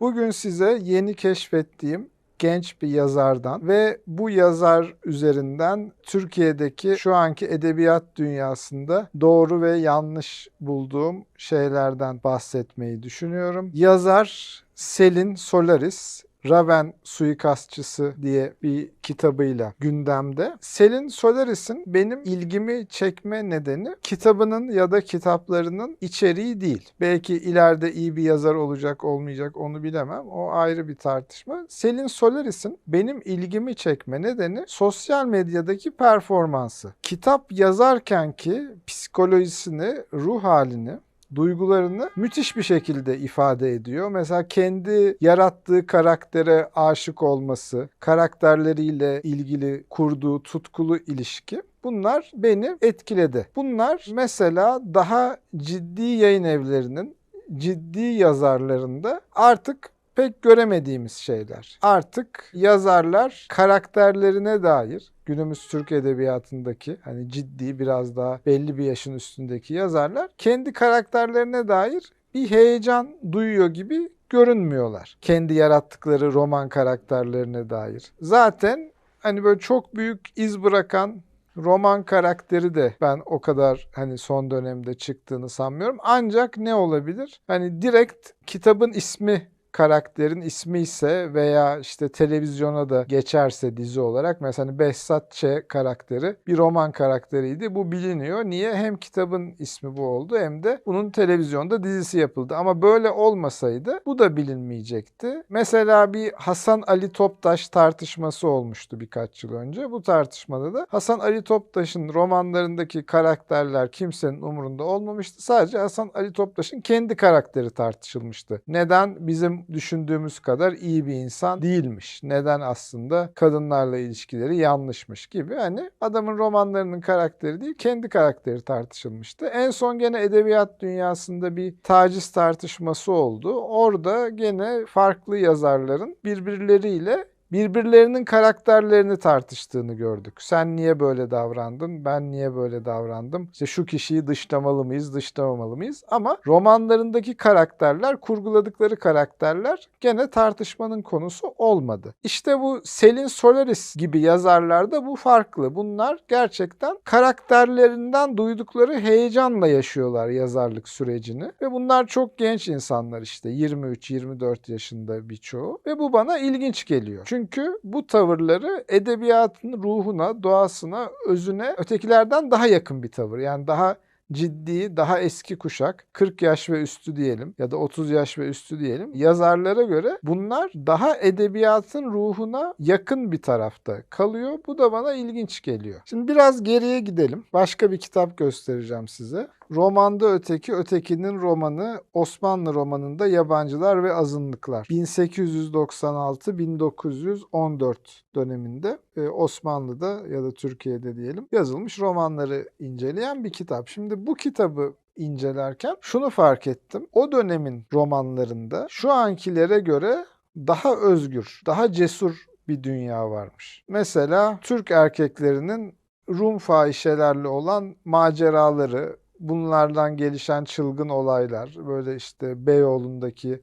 Bugün size yeni keşfettiğim genç bir yazardan ve bu yazar üzerinden Türkiye'deki şu anki edebiyat dünyasında doğru ve yanlış bulduğum şeylerden bahsetmeyi düşünüyorum. Yazar Selin Solaris Raven suikastçısı diye bir kitabıyla gündemde. Selin Solaris'in benim ilgimi çekme nedeni kitabının ya da kitaplarının içeriği değil. Belki ileride iyi bir yazar olacak olmayacak onu bilemem. O ayrı bir tartışma. Selin Solaris'in benim ilgimi çekme nedeni sosyal medyadaki performansı. Kitap yazarken ki psikolojisini, ruh halini duygularını müthiş bir şekilde ifade ediyor. Mesela kendi yarattığı karaktere aşık olması, karakterleriyle ilgili kurduğu tutkulu ilişki bunlar beni etkiledi. Bunlar mesela daha ciddi yayın evlerinin ciddi yazarlarında artık pek göremediğimiz şeyler. Artık yazarlar karakterlerine dair günümüz Türk edebiyatındaki hani ciddi biraz daha belli bir yaşın üstündeki yazarlar kendi karakterlerine dair bir heyecan duyuyor gibi görünmüyorlar. Kendi yarattıkları roman karakterlerine dair. Zaten hani böyle çok büyük iz bırakan roman karakteri de ben o kadar hani son dönemde çıktığını sanmıyorum. Ancak ne olabilir? Hani direkt kitabın ismi karakterin ismi ise veya işte televizyona da geçerse dizi olarak mesela Behzat Ç karakteri bir roman karakteriydi. Bu biliniyor. Niye? Hem kitabın ismi bu oldu hem de bunun televizyonda dizisi yapıldı. Ama böyle olmasaydı bu da bilinmeyecekti. Mesela bir Hasan Ali Toptaş tartışması olmuştu birkaç yıl önce. Bu tartışmada da Hasan Ali Toptaş'ın romanlarındaki karakterler kimsenin umurunda olmamıştı. Sadece Hasan Ali Toptaş'ın kendi karakteri tartışılmıştı. Neden bizim düşündüğümüz kadar iyi bir insan değilmiş. Neden aslında kadınlarla ilişkileri yanlışmış gibi. Hani adamın romanlarının karakteri değil kendi karakteri tartışılmıştı. En son gene edebiyat dünyasında bir taciz tartışması oldu. Orada gene farklı yazarların birbirleriyle birbirlerinin karakterlerini tartıştığını gördük. Sen niye böyle davrandın? Ben niye böyle davrandım? İşte şu kişiyi dışlamalı mıyız, dışlamamalı mıyız? Ama romanlarındaki karakterler, kurguladıkları karakterler gene tartışmanın konusu olmadı. İşte bu Selin Solaris gibi yazarlarda bu farklı. Bunlar gerçekten karakterlerinden duydukları heyecanla yaşıyorlar yazarlık sürecini. Ve bunlar çok genç insanlar işte 23-24 yaşında birçoğu. Ve bu bana ilginç geliyor. Çünkü çünkü bu tavırları edebiyatın ruhuna, doğasına, özüne ötekilerden daha yakın bir tavır. Yani daha ciddi, daha eski kuşak, 40 yaş ve üstü diyelim ya da 30 yaş ve üstü diyelim. Yazarlara göre bunlar daha edebiyatın ruhuna yakın bir tarafta kalıyor. Bu da bana ilginç geliyor. Şimdi biraz geriye gidelim. Başka bir kitap göstereceğim size. Romanda Öteki, Öteki'nin romanı Osmanlı romanında Yabancılar ve Azınlıklar. 1896-1914 döneminde e, Osmanlı'da ya da Türkiye'de diyelim yazılmış romanları inceleyen bir kitap. Şimdi bu kitabı incelerken şunu fark ettim. O dönemin romanlarında şu ankilere göre daha özgür, daha cesur bir dünya varmış. Mesela Türk erkeklerinin Rum fahişelerle olan maceraları, bunlardan gelişen çılgın olaylar, böyle işte Beyoğlu'ndaki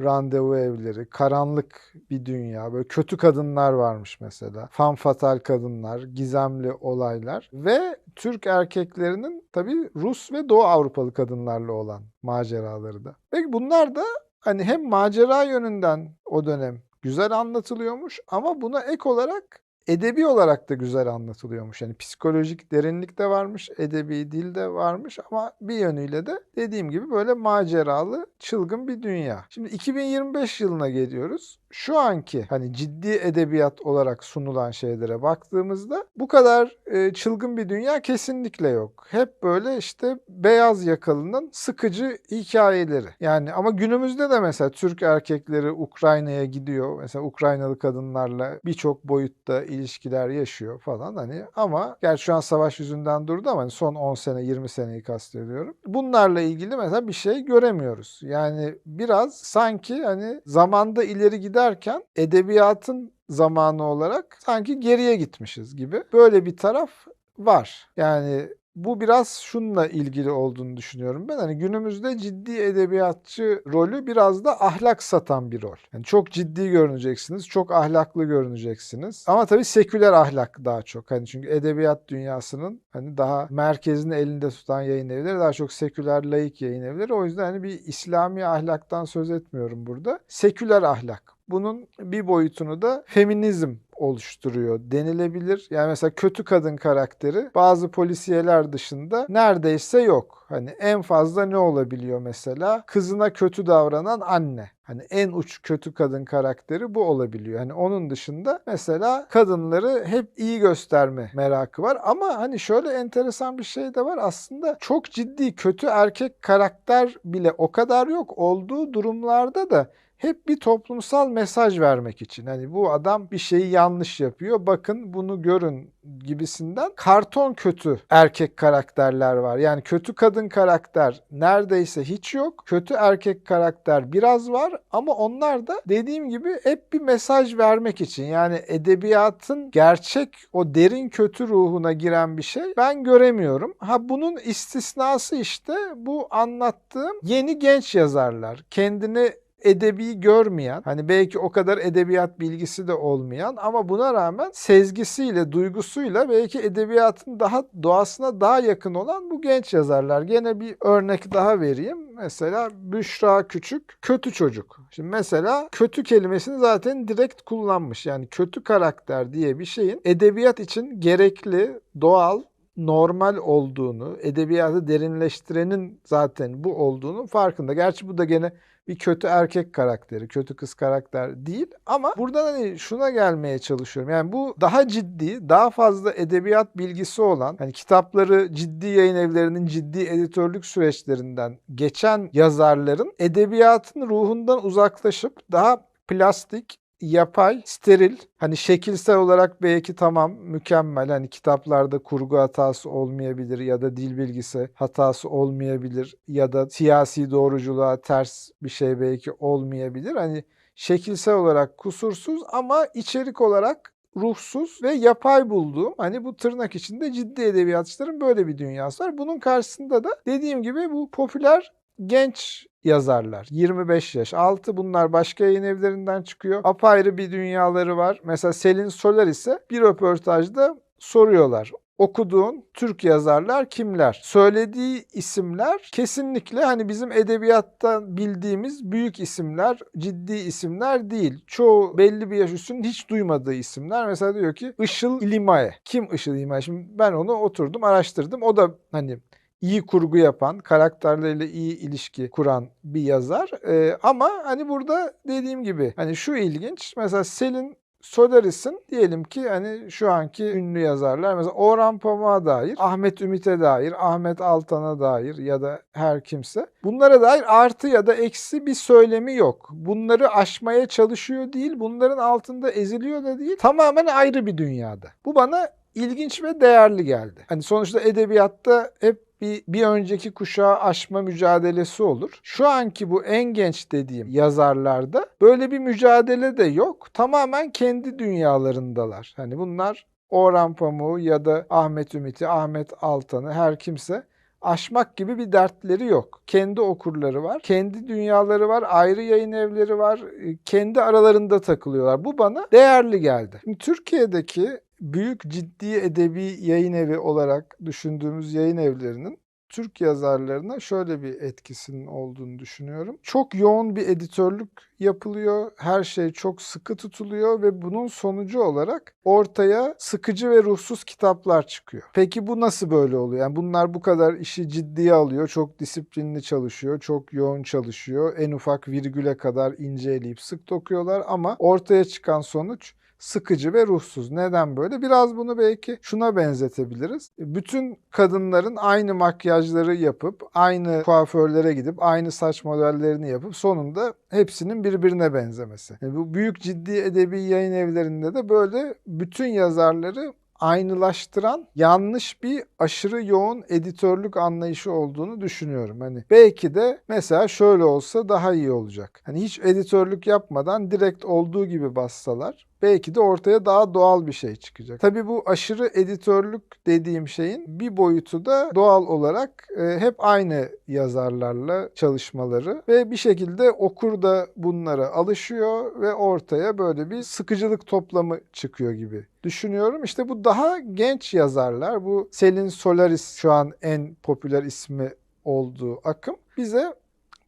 randevu evleri, karanlık bir dünya, böyle kötü kadınlar varmış mesela. Fan fatal kadınlar, gizemli olaylar ve Türk erkeklerinin tabii Rus ve Doğu Avrupalı kadınlarla olan maceraları da. Peki bunlar da hani hem macera yönünden o dönem güzel anlatılıyormuş ama buna ek olarak edebi olarak da güzel anlatılıyormuş. Yani psikolojik derinlik de varmış, edebi dil de varmış ama bir yönüyle de dediğim gibi böyle maceralı, çılgın bir dünya. Şimdi 2025 yılına geliyoruz. Şu anki hani ciddi edebiyat olarak sunulan şeylere baktığımızda bu kadar e, çılgın bir dünya kesinlikle yok. Hep böyle işte beyaz yakalının sıkıcı hikayeleri. Yani ama günümüzde de mesela Türk erkekleri Ukrayna'ya gidiyor. Mesela Ukraynalı kadınlarla birçok boyutta ilişkiler yaşıyor falan hani ama gerçi şu an savaş yüzünden durdu ama hani son 10 sene 20 seneyi kastediyorum. Bunlarla ilgili mesela bir şey göremiyoruz. Yani biraz sanki hani zamanda ileri giderken edebiyatın zamanı olarak sanki geriye gitmişiz gibi. Böyle bir taraf var. Yani bu biraz şunla ilgili olduğunu düşünüyorum ben. Hani günümüzde ciddi edebiyatçı rolü biraz da ahlak satan bir rol. Yani çok ciddi görüneceksiniz, çok ahlaklı görüneceksiniz. Ama tabii seküler ahlak daha çok. Hani çünkü edebiyat dünyasının hani daha merkezini elinde tutan yayın evleri daha çok seküler laik yayın evleri. O yüzden hani bir İslami ahlaktan söz etmiyorum burada. Seküler ahlak. Bunun bir boyutunu da feminizm oluşturuyor denilebilir. Yani mesela kötü kadın karakteri bazı polisiyeler dışında neredeyse yok. Hani en fazla ne olabiliyor mesela? Kızına kötü davranan anne. Hani en uç kötü kadın karakteri bu olabiliyor. Hani onun dışında mesela kadınları hep iyi gösterme merakı var. Ama hani şöyle enteresan bir şey de var. Aslında çok ciddi kötü erkek karakter bile o kadar yok. Olduğu durumlarda da hep bir toplumsal mesaj vermek için. Hani bu adam bir şeyi yanlış yapıyor. Bakın bunu görün gibisinden karton kötü erkek karakterler var. Yani kötü kadın karakter neredeyse hiç yok. Kötü erkek karakter biraz var ama onlar da dediğim gibi hep bir mesaj vermek için. Yani edebiyatın gerçek o derin kötü ruhuna giren bir şey ben göremiyorum. Ha bunun istisnası işte bu anlattığım yeni genç yazarlar. Kendini edebi görmeyen, hani belki o kadar edebiyat bilgisi de olmayan ama buna rağmen sezgisiyle, duygusuyla belki edebiyatın daha doğasına daha yakın olan bu genç yazarlar. Gene bir örnek daha vereyim. Mesela Büşra Küçük kötü çocuk. Şimdi mesela kötü kelimesini zaten direkt kullanmış. Yani kötü karakter diye bir şeyin edebiyat için gerekli, doğal, normal olduğunu, edebiyatı derinleştirenin zaten bu olduğunu farkında. Gerçi bu da gene bir kötü erkek karakteri, kötü kız karakter değil ama buradan hani şuna gelmeye çalışıyorum. Yani bu daha ciddi, daha fazla edebiyat bilgisi olan, hani kitapları ciddi yayın evlerinin ciddi editörlük süreçlerinden geçen yazarların edebiyatın ruhundan uzaklaşıp daha plastik, yapay, steril. Hani şekilsel olarak belki tamam mükemmel. Hani kitaplarda kurgu hatası olmayabilir ya da dil bilgisi hatası olmayabilir ya da siyasi doğruculuğa ters bir şey belki olmayabilir. Hani şekilsel olarak kusursuz ama içerik olarak ruhsuz ve yapay bulduğum hani bu tırnak içinde ciddi edebiyatçıların böyle bir dünyası var. Bunun karşısında da dediğim gibi bu popüler genç yazarlar. 25 yaş altı bunlar başka yayın evlerinden çıkıyor. Apayrı bir dünyaları var. Mesela Selin Soler ise bir röportajda soruyorlar. Okuduğun Türk yazarlar kimler? Söylediği isimler kesinlikle hani bizim edebiyattan bildiğimiz büyük isimler, ciddi isimler değil. Çoğu belli bir yaş üstünün hiç duymadığı isimler. Mesela diyor ki Işıl İlimaye. Kim Işıl İlimaye? Şimdi ben onu oturdum araştırdım. O da hani iyi kurgu yapan, karakterleriyle iyi ilişki kuran bir yazar. Ee, ama hani burada dediğim gibi hani şu ilginç. Mesela Selin Solaris'in diyelim ki hani şu anki ünlü yazarlar mesela Orhan Pamuk'a dair, Ahmet Ümit'e dair, Ahmet Altan'a dair ya da her kimse bunlara dair artı ya da eksi bir söylemi yok. Bunları aşmaya çalışıyor değil, bunların altında eziliyor da değil. Tamamen ayrı bir dünyada. Bu bana ilginç ve değerli geldi. Hani sonuçta edebiyatta hep bir, bir önceki kuşağı aşma mücadelesi olur. Şu anki bu en genç dediğim yazarlarda böyle bir mücadele de yok. Tamamen kendi dünyalarındalar. Hani bunlar Orhan Pamuk'u ya da Ahmet Ümit'i, Ahmet Altan'ı her kimse aşmak gibi bir dertleri yok. Kendi okurları var, kendi dünyaları var, ayrı yayın evleri var, kendi aralarında takılıyorlar. Bu bana değerli geldi. Şimdi Türkiye'deki büyük ciddi edebi yayın evi olarak düşündüğümüz yayın evlerinin Türk yazarlarına şöyle bir etkisinin olduğunu düşünüyorum. Çok yoğun bir editörlük yapılıyor. Her şey çok sıkı tutuluyor ve bunun sonucu olarak ortaya sıkıcı ve ruhsuz kitaplar çıkıyor. Peki bu nasıl böyle oluyor? Yani bunlar bu kadar işi ciddiye alıyor. Çok disiplinli çalışıyor. Çok yoğun çalışıyor. En ufak virgüle kadar inceleyip sık dokuyorlar ama ortaya çıkan sonuç sıkıcı ve ruhsuz. Neden böyle? Biraz bunu belki şuna benzetebiliriz. Bütün kadınların aynı makyajları yapıp, aynı kuaförlere gidip, aynı saç modellerini yapıp sonunda hepsinin birbirine benzemesi. Yani bu büyük ciddi edebi yayın evlerinde de böyle bütün yazarları aynılaştıran yanlış bir aşırı yoğun editörlük anlayışı olduğunu düşünüyorum. Hani belki de mesela şöyle olsa daha iyi olacak. Hani hiç editörlük yapmadan direkt olduğu gibi bassalar belki de ortaya daha doğal bir şey çıkacak. Tabii bu aşırı editörlük dediğim şeyin bir boyutu da doğal olarak e, hep aynı yazarlarla çalışmaları ve bir şekilde okur da bunlara alışıyor ve ortaya böyle bir sıkıcılık toplamı çıkıyor gibi düşünüyorum. İşte bu daha genç yazarlar. Bu Selin Solaris şu an en popüler ismi olduğu akım bize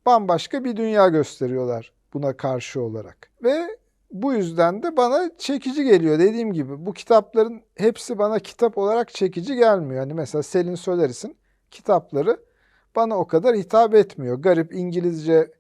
bambaşka bir dünya gösteriyorlar buna karşı olarak. Ve bu yüzden de bana çekici geliyor. Dediğim gibi bu kitapların hepsi bana kitap olarak çekici gelmiyor. Hani mesela Selin Solaris'in kitapları bana o kadar hitap etmiyor. Garip İngilizce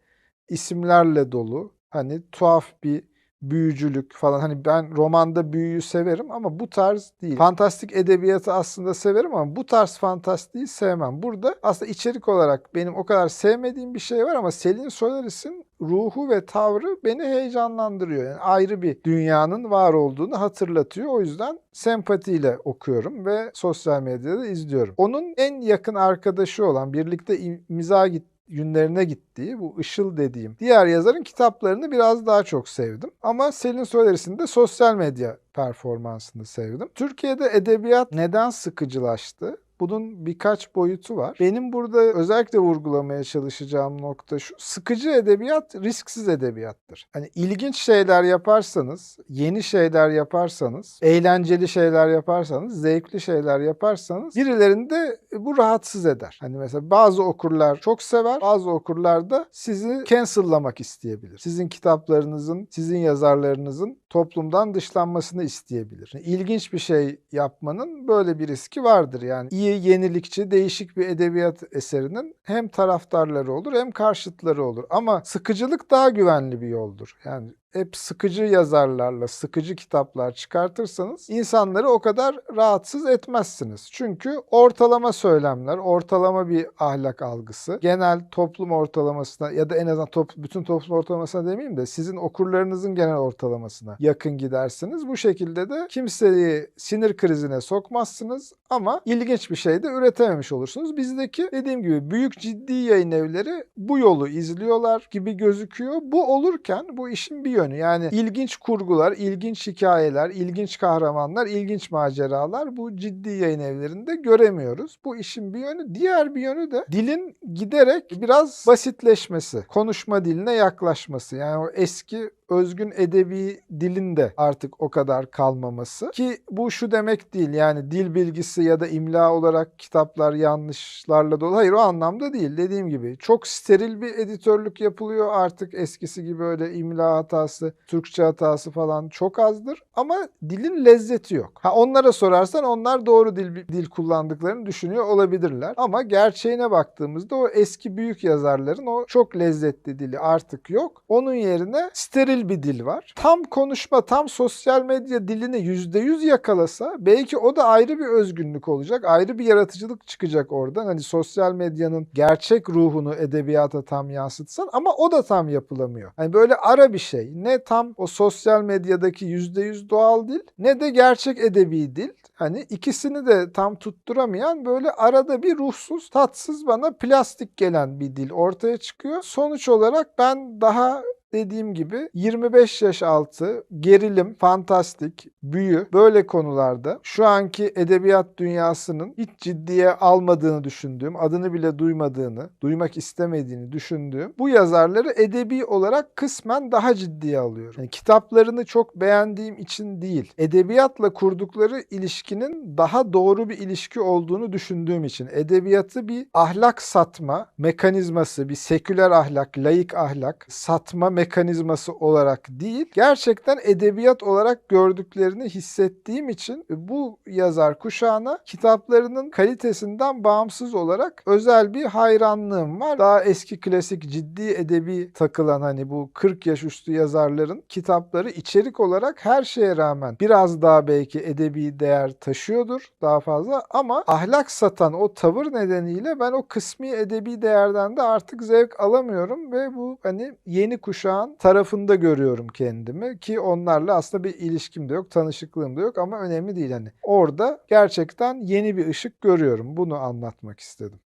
isimlerle dolu. Hani tuhaf bir büyücülük falan. Hani ben romanda büyüyü severim ama bu tarz değil. Fantastik edebiyatı aslında severim ama bu tarz fantastiği sevmem. Burada aslında içerik olarak benim o kadar sevmediğim bir şey var ama Selin Solaris'in ruhu ve tavrı beni heyecanlandırıyor. Yani ayrı bir dünyanın var olduğunu hatırlatıyor. O yüzden sempatiyle okuyorum ve sosyal medyada izliyorum. Onun en yakın arkadaşı olan birlikte imza git günlerine gittiği bu Işıl dediğim diğer yazarın kitaplarını biraz daha çok sevdim. Ama Selin Soleris'in de sosyal medya performansını sevdim. Türkiye'de edebiyat neden sıkıcılaştı? Bunun birkaç boyutu var. Benim burada özellikle vurgulamaya çalışacağım nokta şu. Sıkıcı edebiyat risksiz edebiyattır. Hani ilginç şeyler yaparsanız, yeni şeyler yaparsanız, eğlenceli şeyler yaparsanız, zevkli şeyler yaparsanız birilerini de bu rahatsız eder. Hani mesela bazı okurlar çok sever, bazı okurlar da sizi cancel'lamak isteyebilir. Sizin kitaplarınızın, sizin yazarlarınızın toplumdan dışlanmasını isteyebilir. Yani ilginç bir şey yapmanın böyle bir riski vardır. Yani iyi iyi, yenilikçi, değişik bir edebiyat eserinin hem taraftarları olur hem karşıtları olur. Ama sıkıcılık daha güvenli bir yoldur. Yani hep sıkıcı yazarlarla sıkıcı kitaplar çıkartırsanız insanları o kadar rahatsız etmezsiniz. Çünkü ortalama söylemler, ortalama bir ahlak algısı, genel toplum ortalamasına ya da en azından top, bütün toplum ortalamasına demeyeyim de sizin okurlarınızın genel ortalamasına yakın gidersiniz. Bu şekilde de kimseyi sinir krizine sokmazsınız ama ilginç bir şey de üretememiş olursunuz. Bizdeki dediğim gibi büyük ciddi yayın evleri bu yolu izliyorlar gibi gözüküyor. Bu olurken bu işin bir yönü. Yani ilginç kurgular, ilginç hikayeler, ilginç kahramanlar, ilginç maceralar bu ciddi yayın evlerinde göremiyoruz. Bu işin bir yönü. Diğer bir yönü de dilin giderek biraz basitleşmesi, konuşma diline yaklaşması. Yani o eski özgün edebi dilin de artık o kadar kalmaması. Ki bu şu demek değil yani dil bilgisi ya da imla olarak kitaplar yanlışlarla dolu. Hayır o anlamda değil. Dediğim gibi çok steril bir editörlük yapılıyor. Artık eskisi gibi öyle imla hatası, Türkçe hatası falan çok azdır. Ama dilin lezzeti yok. Ha onlara sorarsan onlar doğru dil, dil kullandıklarını düşünüyor olabilirler. Ama gerçeğine baktığımızda o eski büyük yazarların o çok lezzetli dili artık yok. Onun yerine steril steril bir dil var. Tam konuşma, tam sosyal medya dilini %100 yakalasa belki o da ayrı bir özgünlük olacak. Ayrı bir yaratıcılık çıkacak oradan. Hani sosyal medyanın gerçek ruhunu edebiyata tam yansıtsan ama o da tam yapılamıyor. Hani böyle ara bir şey. Ne tam o sosyal medyadaki %100 doğal dil ne de gerçek edebi dil. Hani ikisini de tam tutturamayan böyle arada bir ruhsuz, tatsız bana plastik gelen bir dil ortaya çıkıyor. Sonuç olarak ben daha dediğim gibi 25 yaş altı gerilim, fantastik, büyü böyle konularda şu anki edebiyat dünyasının hiç ciddiye almadığını düşündüğüm, adını bile duymadığını, duymak istemediğini düşündüğüm bu yazarları edebi olarak kısmen daha ciddiye alıyorum. Yani kitaplarını çok beğendiğim için değil, edebiyatla kurdukları ilişkinin daha doğru bir ilişki olduğunu düşündüğüm için edebiyatı bir ahlak satma mekanizması, bir seküler ahlak, laik ahlak satma mekanizması olarak değil, gerçekten edebiyat olarak gördüklerini hissettiğim için bu yazar kuşağına kitaplarının kalitesinden bağımsız olarak özel bir hayranlığım var. Daha eski klasik ciddi edebi takılan hani bu 40 yaş üstü yazarların kitapları içerik olarak her şeye rağmen biraz daha belki edebi değer taşıyordur daha fazla ama ahlak satan o tavır nedeniyle ben o kısmi edebi değerden de artık zevk alamıyorum ve bu hani yeni kuşak kuşağın tarafında görüyorum kendimi ki onlarla aslında bir ilişkim de yok, tanışıklığım da yok ama önemli değil hani. Orada gerçekten yeni bir ışık görüyorum. Bunu anlatmak istedim.